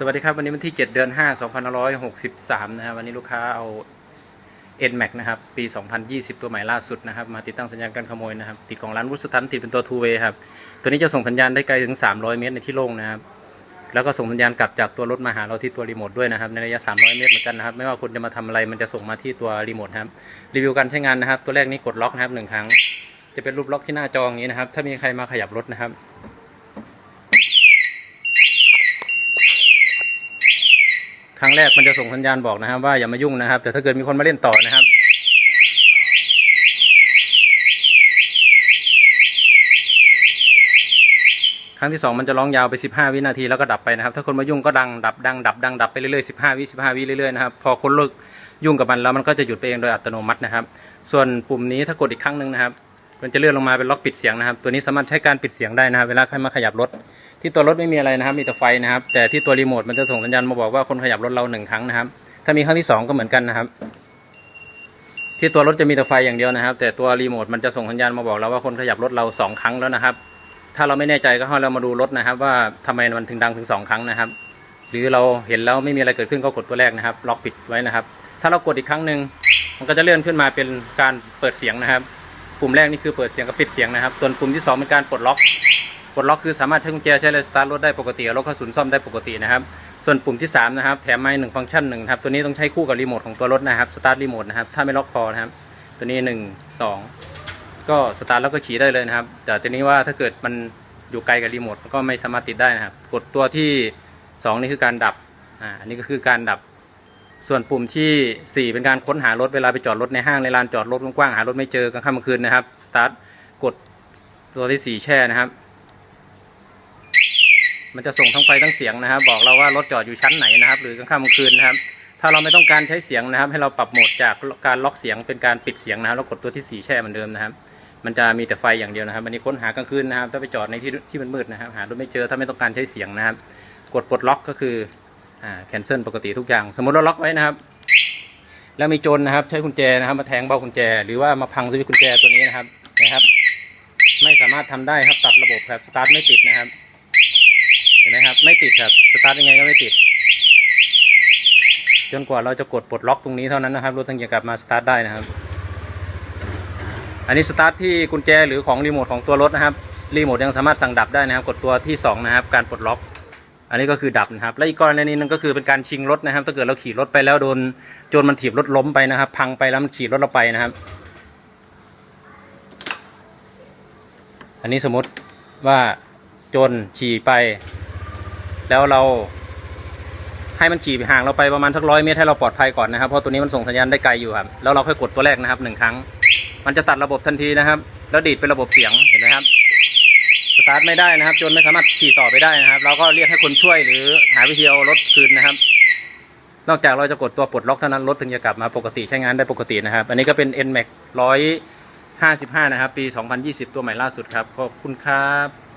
สวัสดีครับ วันนี้วันที่ 7 เดือน5 2563 นะครับวันนี้ลูกค้าเอา NMAX นะครับปี 2020 ตัวใหม่ล่าสุดนะครับ มาติดตั้งสัญญาณการขโมยนะครับ ติดของร้านวุฒิสตันติดเป็นตัว two way ครับ ตัวนี้จะส่งสัญญาณได้ไกลถึง 300 เมตรในที่โล่งนะครับ แล้วก็ส่งสัญญาณกลับจากตัวรถมาหาเราที่ตัวรีโมทด้วยนะครับในระยะ 300 เมตรเหมือนกันนะครับ ไม่ว่าคุณจะมาทำอะไรมันจะส่งมาที่ตัวรีโมทครับรีวิวการใช้งานนะครับ ตัวแรกนี้กดล็อกนะครับหนึ่งครั้ง จะเป็นรูปล็อกที่หน้าจออย่างนี้นะครับถ้ามีใครมาขยับรถนะครับ ครั้งแรกมันจะส่งสัญญาณบอกนะครับ ว่าอย่ามายุ่งนะครับ แต่ถ้าเกิดมีคนมาเล่นต่อนะครับครั้งที่สองมันจะร้องยาวไป 15 วินาทีแล้วก็ดับไปนะครับ ถ้าคนมายุ่งก็ดังดับดังดับดังดับไปเรื่อยๆ 15 วิ 15 วิเรื่อยๆนะครับ พอคนเลิกยุ่งกับมันแล้วมันก็จะหยุดไปเองโดยอัตโนมัตินะครับ ส่วนปุ่มนี้ถ้ากดอีกครั้งหนึ่งนะครับ มันจะเลื่อนลงมาเป็นล็อกปิดเสียงนะครับ ตัวนี้สามารถใช้การปิดเสียงได้นะครับ เวลาใครมาขยับรถ ที่ตัวรถไม่มีอะไรนะครับ มีแต่ไฟนะครับ แต่ที่ตัวรีโมทมันจะส่งสัญญาณมาบอกว่าคนขยับรถเราหนึ่งครั้งนะครับ ถ้ามีครั้งที่สองก็เหมือนกันนะครับ ที่ตัวรถจะมีแต่ไฟอย่างเดียวนะครับ แต่ตัวรีโมทมันจะส่งสัญญาณมาบอกเราว่าคนขยับรถเราสองครั้งแล้วนะครับ ถ้าเราไม่แน่ใจก็ให้เรามาดูรถนะครับ ว่าทำไมมันถึงดังถึงสองครั้งนะครับ หรือเราเห็นแล้วไม่มีอะไรเกิดขึ้นก็กดตัวแรกนะครับ ล็อกปิดไว้นะครับ ถ้าเรากดอีกครั้งหนึ่งมันก็จะเลื่อนขึ้นมาเป็นการเปิดเสียงนะครับ ปุ่มแรกนี่คือเปิดเสียงกับปิดเสียงนะครับ ส่วนปุ่มที่สองเป็นการปลดล็อกปลดล็อกคือสามารถใช้กุญแจใช้เลยสตาร์ทรถได้ปกติรถเข้าศูนย์ซ่อมได้ปกตินะครับ ส่วนปุ่มที่ 3 นะครับ แถมไม้หนึ่งฟังก์ชันหนึ่งครับตัวนี้ต้องใช้คู่กับรีโมทของตัวรถนะครับสตาร์ทรีโมทนะครับถ้าไม่ล็อกคอนะครับ ตัวนี้ 1 2 ก็สตาร์ทแล้วก็ขี่ได้เลยนะครับ แต่ตัวนี้ว่าถ้าเกิดมันอยู่ไกลกับรีโมทก็ไม่สามารถติดได้นะครับ กดตัวที่ 2 นี่คือการดับอ่าอันนี้ก็คือการดับ ส่วนปุ่มที่ 4 เป็นการค้นหารถเวลาไปจอดรถในห้างในลานจอดรถกว้างๆหารถไม่เจอกลางค่ำกลางคืนนะครับสตาร์ทกดตัวที่ 4 แช่นะครับ มันจะส่งทั้งไฟทั้งเสียงนะครับ บอกเราว่ารถจอดอยู่ชั้นไหนนะครับ หรือกลางค่ำกลางคืนนะครับ ถ้าเราไม่ต้องการใช้เสียงนะครับ ให้เราปรับโหมดจากการล็อกเสียงเป็นการปิดเสียงนะครับแล้วกดตัวที่สี่แช่เหมือนเดิมนะครับ มันจะมีแต่ไฟอย่างเดียวนะครับอันนี้ค้นหากลางคืนนะครับ ถ้าไปจอดในที่ที่มันมืดนะครับ หารถไม่เจอถ้าไม่ต้องการใช้เสียงนะครับ กดปลดล็อกก็คือ อ่าแคนเซิลปกติทุกอย่าง สมมติเราล็อกไว้นะครับ แล้วมีโจรนะครับ ใช้กุญแจนะครับ มาแทงเบ้ากุญแจ หรือว่ามาพังสวิตช์กุญแจตัวนี้นะครับนะครับ ไม่สามารถทำได้ครับตัดระบบครับสตาร์ทไม่ติดนะครับ เห็นไหมครับ ไม่ติดครับสตาร์ทยังไงก็ไม่ติด จนกว่าเราจะกดปลดล็อกตรงนี้เท่านั้นนะครับรถถึงจะกลับมาสตาร์ทได้นะครับอันนี้สตาร์ทที่กุญแจหรือของรีโมทของตัวรถนะครับรีโมทยังสามารถสั่งดับได้นะครับ กดตัวที่สองนะครับ การปลดล็อก อันนี้ก็คือดับนะครับ และอีกกรณีหนึงก็คือเป็นการชิงรถนะครับ ถ้าเกิดเราขี่รถไปแล้วโดนโจรมันถีบรถล้มไปนะครับ พังไปแล้วมันขี่รถเราไปนะครับ อันนี้สมมติว่าโจรฉี่ไป แล้วเรา ให้มันขี่ห่างเราไปประมาณสักร้อยเมตรให้เราปลอดภัยก่อนนะครับเพราะตัวนี้มันส่งสัญญาณได้ไกลอยู่ครับแล้วเราค่อยกดตัวแรกนะครับหนึ่งครั้ง มันจะตัดระบบทันทีนะครับ แล้วดีดเป็นระบบเสียงเห็นไหมครับ ตาร์ทไม่ได้นะครับ จนไม่สามารถขี่ต่อไปได้นะครับ เราก็เรียกให้คนช่วยหรือหาวิธีเอารถคืนนะครับ นอกจากเราจะกดตัวปลดล็อกเท่านั้นรถถึงจะกลับมาปกติใช้งานได้ปกตินะครับ อันนี้ก็เป็น NMAX 155 นะครับ ปี 2020 ตัวใหม่ล่าสุดครับขอบคุณครับ